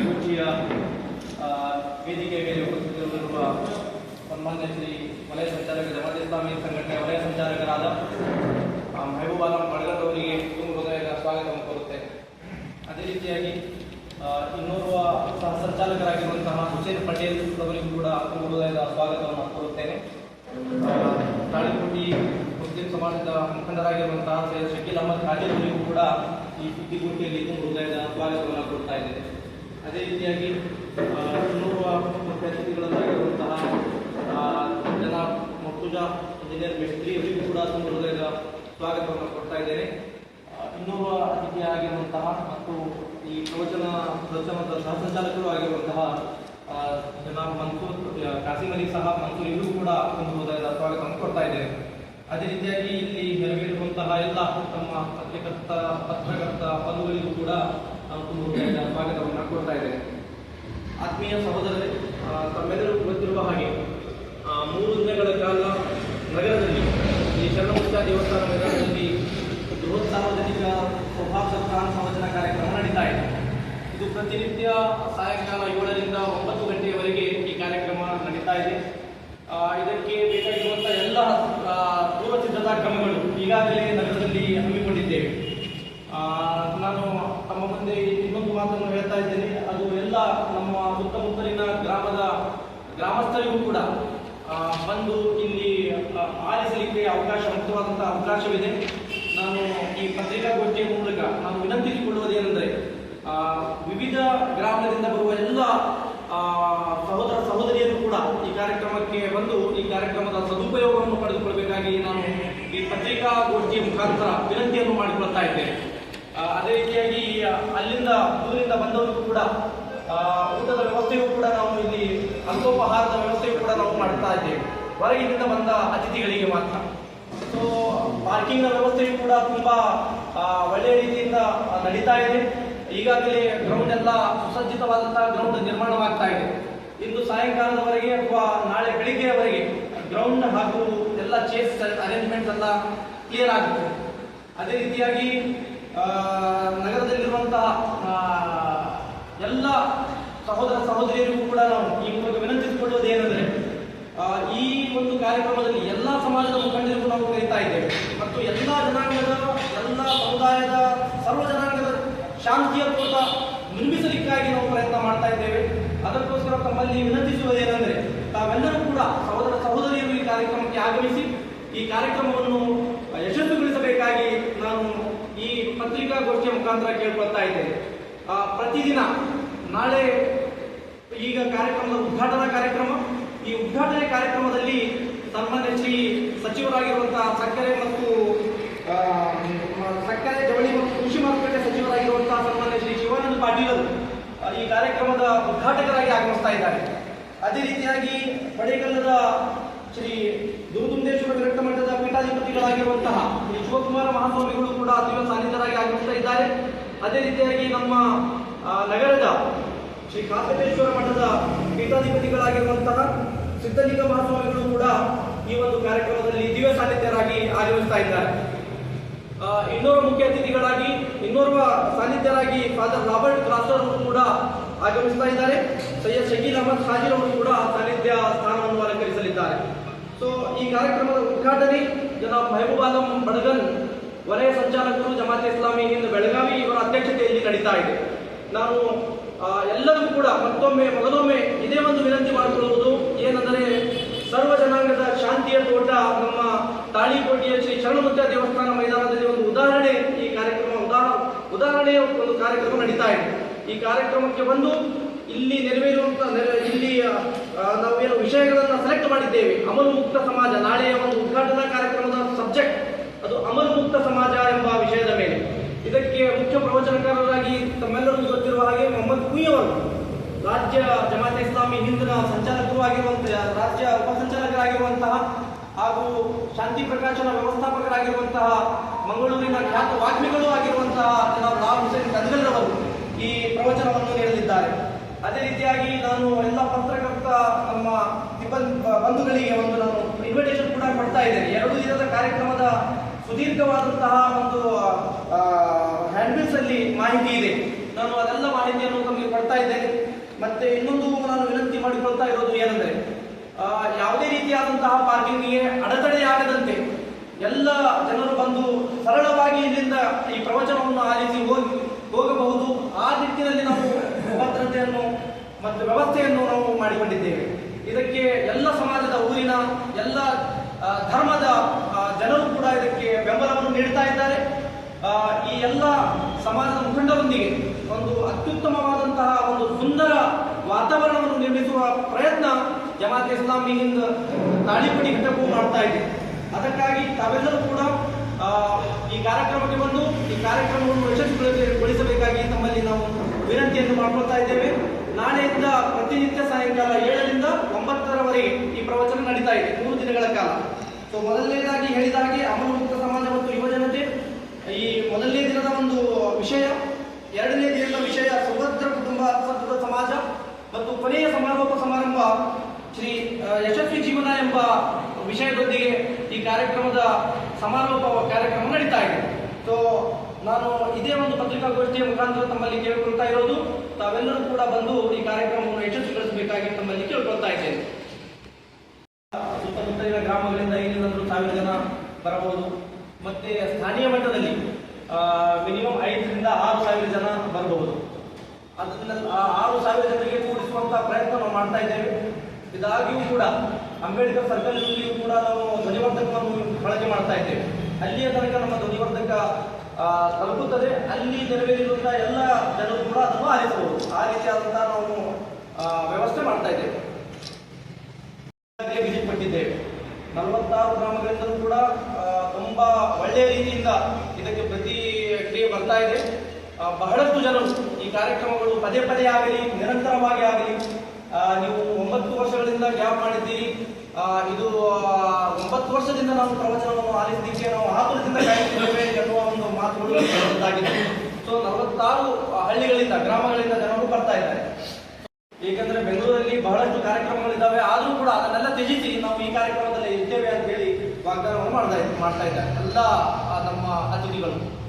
ಆ, ವೇದಿಕೆ ಮೇಲೆ ಉಪಸ್ಥಿತರಿರುವ ಸನ್ಮಾನ್ಯ ಶ್ರೀ ವಲಯ ಸಂಚಾಲಕ ಜಮಾತ್ ಇಸ್ಲಾಮಿ ಸಂಘಟನೆಯ ವಲಯ ಸಂಚಾಲಕರಾದ ಮೆಹಬೂಬ್ ಆಲಂ ಅವರಿಗೆ ತುಂಬ ಹೃದಯದ ಸ್ವಾಗತವನ್ನು ಕೋರುತ್ತೇನೆ. ಅದೇ ರೀತಿಯಾಗಿ ಇನ್ನೋರ್ವ ಸಹ ಸಂಚಾಲಕರಾಗಿರುವಂತಹ ಹುಸೇನ್ ಪಟೇಲ್ ಅವರಿಗೂ ಕೂಡ ತುಂಬ ಹೃದಯದ ಸ್ವಾಗತವನ್ನು ಕೋರುತ್ತೇನೆ. ತಾಳಿಕೋಟಿ ಮುಸ್ಲಿಂ ಸಮಾಜದ ಮುಖಂಡರಾಗಿರುವಂತಹ ಸೈಯದ್ ಶಕೀಲ್ ಅಹಮದ್ ಖಾಜಿ ಅವರಿಗೂ ಕೂಡ ಈ ಸುದ್ದಿಗೋಷ್ಠಿಯಲ್ಲಿ ತುಂಬ ಹೃದಯದ ಸ್ವಾಗತವನ್ನು ಕೊಡ್ತಾ ಇದ್ದೇನೆ. ಅದೇ ರೀತಿಯಾಗಿ ಅತಿಥಿಗಳನ್ನಾಗಿರುವಂತಹ ಆ, ಜನಾಬ್ ಮರ್ತುಜಾ ಇಂಜಿನಿಯರ್ ಮಿಸ್ತ್ರಿ ಅವರಿಗೂ ಕೂಡ ತುಂಬ ಹೃದಯದ ಸ್ವಾಗತವನ್ನು ಕೊಡ್ತಾ ಇದ್ದೇನೆ. ಆ, ಇನ್ನೋರ್ವ ಅತಿಥಿಯಾಗಿರುವಂತಹ ಮತ್ತು ಈ ಪ್ರವಚನ ಪ್ರವಚನದ ಸಹ ಸಂಚಾಲಕರು ಆಗಿರುವಂತಹ ಆ, ಜನಾಬ್ ಮನ್ಸೂರ್ ಕಾಸಿಮಲಿ ಸಹ ಮನ್ಸೂರ್ ಇವರಿಗೂ ಕೂಡ ಹೃದಯದ ಸ್ವಾಗತವನ್ನು ಕೊಡ್ತಾ ಇದ್ದೇನೆ. ಅದೇ ರೀತಿಯಾಗಿ ಇಲ್ಲಿ ನೆರವೇರಿರುವಂತಹ ಎಲ್ಲ ತಮ್ಮ ಪತ್ರಕರ್ತ ಪತ್ರಕರ್ತ ಬಂಧುಗಳಿಗೂ ಕೂಡ ಸ್ವಾಗತವನ್ನು ಕೊಡ್ತಾ ಇದ್ದೇನೆ ಆತ್ಮೀಯ ಸಹೋದರರೇ ತಮ್ಮೆಲ್ಲರೂ ಗೊತ್ತಿರುವ ಹಾಗೆ ಮೂರು ದಿನಗಳ ಕಾಲ ನಗರದಲ್ಲಿ, ಈ ಶರಣಮುಚ್ಚ ದೇವಸ್ಥಾನ ಮೈದಾನದಲ್ಲಿ ಬೃಹತ್ ಸಾರ್ವಜನಿಕ ಸ್ವಭಾವ ಸತ್ಕಾರ ಸಂವಚನ ಕಾರ್ಯಕ್ರಮ ನಡೀತಾ ಇದೆ. ಇದು ಪ್ರತಿನಿತ್ಯ ಸಾಯಂಕಾಲ ಏಳರಿಂದ ಒಂಬತ್ತು ಗಂಟೆಯವರೆಗೆ ಈ ಕಾರ್ಯಕ್ರಮ ನಡೀತಾ ಇದೆ. ಇದಕ್ಕೆ ಬೇಕಾಗಿರುವಂಥ ಎಲ್ಲ ಪೂರ್ವ ಸಿದ್ಧತಾ ಕ್ರಮಗಳು ಈಗಾಗಲೇ ನಗರದಲ್ಲಿ ಹಮ್ಮಿಕೊಂಡಿದ್ದೇವೆ ಆ, ನಾನು ತಮ್ಮ ಮುಂದೆ ಇನ್ನೊಂದು ಮಾತನ್ನು ಹೇಳ್ತಾ ಇದ್ದೇನೆ. ಅದು ಎಲ್ಲ ನಮ್ಮ ಸುತ್ತಮುತ್ತಲಿನ ಗ್ರಾಮದ ಗ್ರಾಮಸ್ಥರಿಗೂ ಕೂಡ ಬಂದು ಇಲ್ಲಿ ಆಲಿಸಲಿಕ್ಕೆ ಅವಕಾಶ ಮುಕ್ತವಾದಂತಹ ಅವಕಾಶವಿದೆ. ನಾನು ಈ ಪತ್ರಿಕಾಗೋಷ್ಠಿಯ ಮೂಲಕ ನಾನು ವಿನಂತಿಸಿಕೊಳ್ಳುವುದೇನೆಂದರೆ ವಿವಿಧ ಗ್ರಾಮದಿಂದ ಬರುವ ಎಲ್ಲ ಸಹೋದರ ಸಹೋದರಿಯರು ಕೂಡ ಈ ಕಾರ್ಯಕ್ರಮಕ್ಕೆ ಬಂದು ಈ ಕಾರ್ಯಕ್ರಮದ ಸದುಪಯೋಗವನ್ನು ಪಡೆದುಕೊಳ್ಳಬೇಕಾಗಿ ನಾನು ಈ ಪತ್ರಿಕಾಗೋಷ್ಠಿಯ ಮುಖಾಂತರ ವಿನಂತಿಯನ್ನು ಮಾಡಿಕೊಳ್ತಾ ಇದ್ದೇನೆ. ಅದೇ ರೀತಿಯಾಗಿ ಅಲ್ಲಿಂದ ದೂರಿಂದ ಬಂದವರಿಗೂ ಕೂಡ ಊಟದ ವ್ಯವಸ್ಥೆಯೂ ಕೂಡ ನಾವು ಇಲ್ಲಿ ಅಲ್ಪೋಪಹಾರದ ವ್ಯವಸ್ಥೆಯೂ ಕೂಡ ನಾವು ಮಾಡ್ತಾ ಇದ್ದೇವೆ. ಹೊರಗಿನಿಂದ ಬಂದ ಅತಿಥಿಗಳಿಗೆ ಮಾತ್ರ. ಸೊ ಪಾರ್ಕಿಂಗ್ನ ವ್ಯವಸ್ಥೆಯು ಕೂಡ ತುಂಬಾ ಒಳ್ಳೆಯ ರೀತಿಯಿಂದ ನಡೀತಾ ಇದೆ. ಈಗಾಗಲೇ ಗ್ರೌಂಡ್ ಎಲ್ಲ ಸುಸಜ್ಜಿತವಾದಂತಹ ಗ್ರೌಂಡ್ ನಿರ್ಮಾಣವಾಗ್ತಾ ಇದೆ. ಇಂದು ಸಾಯಂಕಾಲದವರೆಗೆ ಅಥವಾ ನಾಳೆ ಬೆಳಿಗ್ಗೆಯವರೆಗೆ ಗ್ರೌಂಡ್ ಹಾಗೂ ಎಲ್ಲ ಚೇಸ್ ಅರೇಂಜ್ಮೆಂಟ್ಸ್ ಎಲ್ಲ ಕ್ಲಿಯರ್ ಆಗುತ್ತೆ. ಅದೇ ರೀತಿಯಾಗಿ ಆ, ನಗರದಲ್ಲಿರುವಂತಹ ಆ, ಎಲ್ಲ ಸಹೋದರ ಸಹೋದರಿಯರಿಗೂ ಕೂಡ ನಾವು ಈ ಮೂಲಕ ವಿನಂತಿಸಿಕೊಳ್ಳುವುದೇನೆಂದರೆ ಆ, ಈ ಒಂದು ಕಾರ್ಯಕ್ರಮದಲ್ಲಿ ಎಲ್ಲ ಸಮಾಜದ ಮುಖಂಡರಿಗೂ ನಾವು ಕರೀತಾ ಇದ್ದೇವೆ. ಮತ್ತು ಎಲ್ಲ ಜನಾಂಗದ ಎಲ್ಲ ಸಮುದಾಯದ ಸರ್ವ ಜನಾಂಗದ ಶಾಂತಿಯ ಪೂರ್ವ ನಿರ್ಮಿಸಲಿಕ್ಕಾಗಿ ನಾವು ಪ್ರಯತ್ನ ಮಾಡ್ತಾ ಇದ್ದೇವೆ. ಅದಕ್ಕೋಸ್ಕರ ತಮ್ಮಲ್ಲಿ ವಿನಂತಿಸುವುದೇನೆಂದರೆ ತಾವೆಲ್ಲರೂ ಕೂಡ ಸಹೋದರ ಸಹೋದರಿಯರು ಈ ಕಾರ್ಯಕ್ರಮಕ್ಕೆ ಆಗಮಿಸಿ ಈ ಕಾರ್ಯಕ್ರಮವನ್ನು ಯಶಸ್ವಿಗೊಳಿಸಬೇಕಾಗಿ ನಾನು ಈ ಪತ್ರಿಕಾಗೋಷ್ಠಿಯ ಮುಖಾಂತರ ಕೇಳ್ಕೊಳ್ತಾ ಇದ್ದೇನೆ. ಪ್ರತಿದಿನ ನಾಳೆ ಈಗ ಕಾರ್ಯಕ್ರಮದ ಉದ್ಘಾಟನಾ ಕಾರ್ಯಕ್ರಮ. ಈ ಉದ್ಘಾಟನೆ ಕಾರ್ಯಕ್ರಮದಲ್ಲಿ ಸನ್ಮಾನ್ಯ ಶ್ರೀ ಸಚಿವರಾಗಿರುವಂತಹ ಸಕ್ಕರೆ ಮತ್ತು ಸಕ್ಕರೆ ಜವಳಿ ಮತ್ತು ಕೃಷಿ ಮಾರುಕಟ್ಟೆ ಸಚಿವರಾಗಿರುವಂತಹ ಸನ್ಮಾನ್ಯ ಶ್ರೀ ಶಿವಾನಂದ ಪಾಟೀಲ್ ಅವರು ಈ ಕಾರ್ಯಕ್ರಮದ ಉದ್ಘಾಟಕರಾಗಿ ಆಗಮಿಸ್ತಾ ಇದ್ದಾರೆ. ಅದೇ ರೀತಿಯಾಗಿ ಪಡೇಕಲ್ಲದ ಶ್ರೀ ದುರುದುಂದೇಶ್ವರ ವಿರಕ್ತ ಮಠದ ಪೀಠಾಧಿಪತಿಗಳಾಗಿರುವಂತಹ ಶ್ರೀ ಶಿವಕುಮಾರ ಮಹಾಸ್ವಾಮಿಗಳು ಕೂಡ ಅತಿವ ಸಾನ್ನಿಧ್ಯರಾಗಿ ಆಗಮಿಸ್ತಾ ಇದ್ದಾರೆ. ಅದೇ ರೀತಿಯಾಗಿ ನಮ್ಮ ನಗರದ ಶ್ರೀ ಕಾಕಟೇಶ್ವರ ಮಠದ ಪೀಠಾಧಿಪತಿಗಳಾಗಿರುವಂತಹ ಸಿದ್ಧಲಿಂಗ ಮಹಾಸ್ವಾಮಿಗಳು ಕೂಡ ಈ ಒಂದು ಕಾರ್ಯಕ್ರಮದಲ್ಲಿ ದಿವ್ಯ ಸಾನ್ನಿಧ್ಯರಾಗಿ ಆಗಮಿಸ್ತಾ ಇದ್ದಾರೆ. ಇನ್ನೋರ್ವ ಮುಖ್ಯ ಅತಿಥಿಗಳಾಗಿ ಇನ್ನೋರ್ವ ಸಾನ್ನಿಧ್ಯರಾಗಿ ಫಾದರ್ ರಾಬರ್ಟ್ ಕ್ರಾಸರ್ ಅವರು ಕೂಡ ಆಗಮಿಸ್ತಾ ಇದ್ದಾರೆ. ಸೈಯದ್ ಶಕೀಲ್ ಅಹಮದ್ ಹಾಜಿರ್ ಅವರು ಕೂಡ ಸಾನ್ನಿಧ್ಯ ಸ್ಥಾನವನ್ನು ಅಲಂಕರಿಸಲಿದ್ದಾರೆ. ಸೊ ಈ ಕಾರ್ಯಕ್ರಮದ ಉದ್ಘಾಟನೆ ಜನಾಬ್ ಮೆಹಬೂಬ್ ಆಲಂ ಬಡಗನ್, ವಲಯ ಸಂಚಾಲಕರು ಜಮಾತ್ ಇಸ್ಲಾಮಿ ಇಂದು ಬೆಳಗಾವಿ ಇವರ ಅಧ್ಯಕ್ಷತೆಯಲ್ಲಿ ನಡೀತಾ ಇದೆ. ನಾನು ಎಲ್ಲರಿಗೂ ಕೂಡ ಮತ್ತೊಮ್ಮೆ, ಮೊದಲೊಮ್ಮೆ ಇದೇ ಒಂದು ವಿನಂತಿ ಮಾಡಿಕೊಳ್ಳುವುದು ಏನಂದರೆ ಸರ್ವ ಜನಾಂಗದ ಶಾಂತಿಯ ತೋಟ ನಮ್ಮ ತಾಳಿಕೋಟೆಯ ಶ್ರೀ ಶರಣಮುತ್ತ ದೇವಸ್ಥಾನ ಮೈದಾನದಲ್ಲಿ ಒಂದು ಉದಾಹರಣೆ ಈ ಕಾರ್ಯಕ್ರಮ ಉದಾಹ ಉದಾಹರಣೆಯ ಒಂದು ಕಾರ್ಯಕ್ರಮ ನಡೀತಾ ಇದೆ. ಈ ಕಾರ್ಯಕ್ರಮಕ್ಕೆ ಬಂದು ಇಲ್ಲಿ ನೆರವೇರುವಂತ, ನೆರ- ಇಲ್ಲಿ ನಾವು ಏನು ವಿಷಯಗಳನ್ನು ಸೆಲೆಕ್ಟ್ ಮಾಡಿದ್ದೇವೆ. ಅಮಲು ಮುಕ್ತ ಸಮಾಜ, ನಾಳೆಯ ಒಂದು ಉದ್ಘಾಟನಾ ಕಾರ್ಯಕ್ರಮದ ಸಬ್ಜೆಕ್ಟ್ ಅದು ಅಮಲು ಮುಕ್ತ ಸಮಾಜ ಎಂಬ ವಿಷಯದ ಮೇಲೆ. ಇದಕ್ಕೆ ಮುಖ್ಯ ಪ್ರವಚನಕಾರರಾಗಿ ತಮ್ಮೆಲ್ಲರಿಗೂ ಗೊತ್ತಿರುವ ಹಾಗೆ ಮೊಹಮ್ಮದ್ ಕುಯ್ ಅವರು ರಾಜ್ಯ ಜಮಾತ್ ಇಸ್ಲಾಮಿ ಹಿಂದಿನ ಸಂಚಾಲಕರು ಆಗಿರುವಂತಹ ರಾಜ್ಯ ಉಪಸಂಚಾಲಕರಾಗಿರುವಂತಹ ಹಾಗೂ ಶಾಂತಿ ಪ್ರಕಾಶನ ವ್ಯವಸ್ಥಾಪಕರಾಗಿರುವಂತಹ ಮಂಗಳೂರಿನ ಖ್ಯಾತ ವಾಗ್ಮಿಗಳು ಆಗಿರುವಂತಹ ಜನಾಬ್ ರಾಮ್ ಹುಸೇನ್ ಕಂದಲ್ರವರು ಈ ಪ್ರವಚನವನ್ನು ನೀಡಲಿದ್ದಾರೆ. ಅದೇ ರೀತಿಯಾಗಿ ನಾನು ಎಲ್ಲ ಪತ್ರಕರ್ತ ನಮ್ಮ ಸಿಬ್ಬಂದಿ, ಬಂಧುಗಳಿಗೆ ಒಂದು ನಾನು ಇನ್ವಿಟೇಷನ್ ಕೂಡ ಕೊಡ್ತಾ ಇದ್ದೇನೆ. ಎರಡು ದಿನದ ಕಾರ್ಯಕ್ರಮದ ಸುದೀರ್ಘವಾದಂತಹ ಒಂದು ಹ್ಯಾಂಡ್ಬಿಲ್ಸ್ ಅಲ್ಲಿ ಮಾಹಿತಿ ಇದೆ. ನಾನು ಅದೆಲ್ಲ ಮಾಹಿತಿಯನ್ನು ತಮಗೆ ಕೊಡ್ತಾ ಇದ್ದೇನೆ. ಮತ್ತೆ ಇನ್ನೊಂದು ನಾನು ವಿನಂತಿ ಮಾಡಿಕೊಳ್ತಾ ಇರೋದು ಏನಂದ್ರೆ ಯಾವುದೇ ರೀತಿಯಾದಂತಹ ಪಾರ್ಕಿಂಗ್ಗೆ ಅಡೆತಡೆಯಾಗದಂತೆ ಎಲ್ಲ ಜನರು ಬಂದು ಸರಳವಾಗಿ ಇಲ್ಲಿಂದ ಈ ಪ್ರವಚನವನ್ನು ಆಲಿಸಿ ಹೋಗಿ ಹೋಗಬಹುದು. ಆ ನಿಟ್ಟಿನಲ್ಲಿ ನಾವು ಭದ್ರತೆಯನ್ನು ಮತ್ತು ವ್ಯವಸ್ಥೆಯನ್ನು ನಾವು ಮಾಡಿಕೊಂಡಿದ್ದೇವೆ. ಇದಕ್ಕೆ ಎಲ್ಲ ಸಮಾಜದ ಊರಿನ ಎಲ್ಲ ಧರ್ಮದ ಜನರು ಕೂಡ ಇದಕ್ಕೆ ಬೆಂಬಲವನ್ನು ನೀಡ್ತಾ ಇದ್ದಾರೆ. ಈ ಎಲ್ಲ ಸಮಾಜದ ಮುಖಂಡರೊಂದಿಗೆ ಒಂದು ಅತ್ಯುತ್ತಮವಾದಂತಹ ಒಂದು ಸುಂದರ ವಾತಾವರಣವನ್ನು ನಿರ್ಮಿಸುವ ಪ್ರಯತ್ನ ಜಮಾತ್ ಇಸ್ಲಾಮಿ ಹಿಂದ್ ತಾಳಿಪಡಿ ಘಟಕವು ಮಾಡ್ತಾ ಇದೆ. ಅದಕ್ಕಾಗಿ ತಾವೆಲ್ಲರೂ ಕೂಡ ಈ ಕಾರ್ಯಕ್ರಮಕ್ಕೆ ಬಂದು ಈ ಕಾರ್ಯಕ್ರಮವನ್ನು ಯಶಸ್ವಿಗೊಳಿಸಬೇಕಾಗಿ ತಮ್ಮಲ್ಲಿ ನಾವು ವಿನಂತಿಯನ್ನು ಮಾಡ್ಕೊಳ್ತಾ ಇದ್ದೇವೆ. ನಾಳೆಯಿಂದ ಪ್ರತಿನಿತ್ಯ ಸಾಯಂಕಾಲ ಏಳರಿಂದ ಒಂಬತ್ತರವರೆಗೆ ಈ ಪ್ರವಚನ ನಡೀತಾ ಇದೆ. ಮೂರು ದಿನಗಳ ಕಾಲ. ಸೊ ಮೊದಲನೇದಾಗಿ ಹೇಳಿದ ಹಾಗೆ ಅಮಲು ಮುಕ್ತ ಸಮಾಜ ಮತ್ತು ಯುವಜನತೆ ಈ ಮೊದಲನೇ ದಿನದ ಒಂದು ವಿಷಯ, ಎರಡನೇ ದಿನದ ವಿಷಯ ಸುಭದ್ರ ಕುಟುಂಬ ಸದೃಢ ಸಮಾಜ ಮತ್ತು ಕೊನೆಯ ಸಮಾರೋಪ ಸಮಾರಂಭ ಶ್ರೀ ಯಶಸ್ವಿ ಜೀವನ ಎಂಬ ವಿಷಯದೊಂದಿಗೆ ಈ ಕಾರ್ಯಕ್ರಮದ ಸಮಾರೋಪ ಕಾರ್ಯಕ್ರಮ ನಡೀತಾ ಇದೆ. ಸೊ, ನಾನು ಇದೇ ಒಂದು ಪತ್ರಿಕಾಗೋಷ್ಠಿಯ ಮುಖಾಂತರ ತಮ್ಮಲ್ಲಿ ಕೇಳಿಕೊಳ್ತಾ ಇರೋದು. ತಾವೆಲ್ಲರೂ ಕೂಡ ಬಂದು ಈ ಕಾರ್ಯಕ್ರಮವನ್ನು ಯಶಸ್ವಿಗೊಳಿಸಬೇಕಾಗಿ ತಮ್ಮಲ್ಲಿ ಕೇಳ್ಕೊಳ್ತಾ ಇದ್ದೇನೆ ಸುತ್ತಮುತ್ತಲಿನ ಗ್ರಾಮಗಳಿಂದ ಏನಿಲ್ಲಂದ್ರೂ ಸಾವಿರ ಜನ ಬರಬಹುದು. ಮತ್ತೆ ಸ್ಥಳೀಯ ಮಟ್ಟದಲ್ಲಿ ಮಿನಿಮಮ್ ಐದರಿಂದ ಆರು ಸಾವಿರ ಜನ ಬರಬಹುದು. ಅದರಿಂದ ಆರು ಸಾವಿರ ಜನರಿಗೆ ಕೂಡಿಸುವಂತ ಪ್ರಯತ್ನ ನಾವು ಮಾಡ್ತಾ ಇದ್ದೇವೆ. ಇದಾಗಿಯೂ ಕೂಡ ಅಂಬೇಡ್ಕರ್ ಸರ್ಕಲ್ನಲ್ಲಿಯೂ ಕೂಡ ನಾವು ಧ್ವನಿವರ್ಧಕವನ್ನು ಬಳಕೆ ಮಾಡ್ತಾ ಇದ್ದೇವೆ. ಅಲ್ಲಿಯ ತನಕ ನಮ್ಮ ಧ್ವನಿವರ್ಧಕ ತಲುಪುತ್ತದೆ. ಅಲ್ಲಿ ನೆರವೇರಿರುವಂತಹ ಎಲ್ಲ ಜನರು ಕೂಡ ಅದನ್ನು ಆಲಿಸಬಹುದು. ಆ ರೀತಿಯಾದಂತಹ ನಾವು ಆ, ವ್ಯವಸ್ಥೆ ಮಾಡ್ತಾ ಇದ್ದೇವೆ ಈಗಾಗಲೇ ವಿಸಿಟ್ ಕೊಟ್ಟಿದ್ದೇವೆ ನಲವತ್ತಾರು ಗ್ರಾಮಗಳಿಂದಲೂ ಕೂಡ ಆ, ತುಂಬಾ ಒಳ್ಳೆಯ ಪ್ರತಿ ಕ್ರಿಯೆ ಬರ್ತಾ ಇದೆ. ಬಹಳಷ್ಟು ಜನರು ಈ ಕಾರ್ಯಕ್ರಮಗಳು ಪದೇ ಪದೇ ಆಗಲಿ, ನಿರಂತರವಾಗಿ ಆಗಲಿ ನೀವು ಒಂಬತ್ತು ವರ್ಷಗಳಿಂದ ಗ್ಯಾಪ್ ಮಾಡಿದ್ದೀರಿ. ಇದು ಒಂಬತ್ತು ವರ್ಷದಿಂದ ನಾವು ಪ್ರವಚನವನ್ನು ಆಲಿಸಲಿಕ್ಕೆ ನಾವು ಆತುರದಿಂದ ಕಾಯುತ್ತಿದ್ದೇವೆ ಎನ್ನುವ ಒಂದು ಮಾತುಗಳು ಸೊ ನಲವತ್ತಾರು ಹಳ್ಳಿಗಳಿಂದ, ಗ್ರಾಮಗಳಿಂದ ಜನರು ಬರ್ತಾ ಇದ್ದಾರೆ. ಏಕೆಂದ್ರೆ ಬೆಂಗಳೂರಲ್ಲಿ ಬಹಳಷ್ಟು ಕಾರ್ಯಕ್ರಮಗಳಿದ್ದಾವೆ. ಆದರೂ ಕೂಡ ಅದನ್ನೆಲ್ಲ ತ್ಯಜಿಸಿ ನಾವು ಈ ಕಾರ್ಯಕ್ರಮದಲ್ಲಿ ಇದ್ದೇವೆ ಅಂತ ಹೇಳಿ ವಾಗ್ದಾನವನ್ನು ಮಾಡ್ತಾ ಮಾಡ್ತಾ ಇದ್ದಾರೆ. ಎಲ್ಲ ಆ, ನಮ್ಮ ಅತಿಥಿಗಳು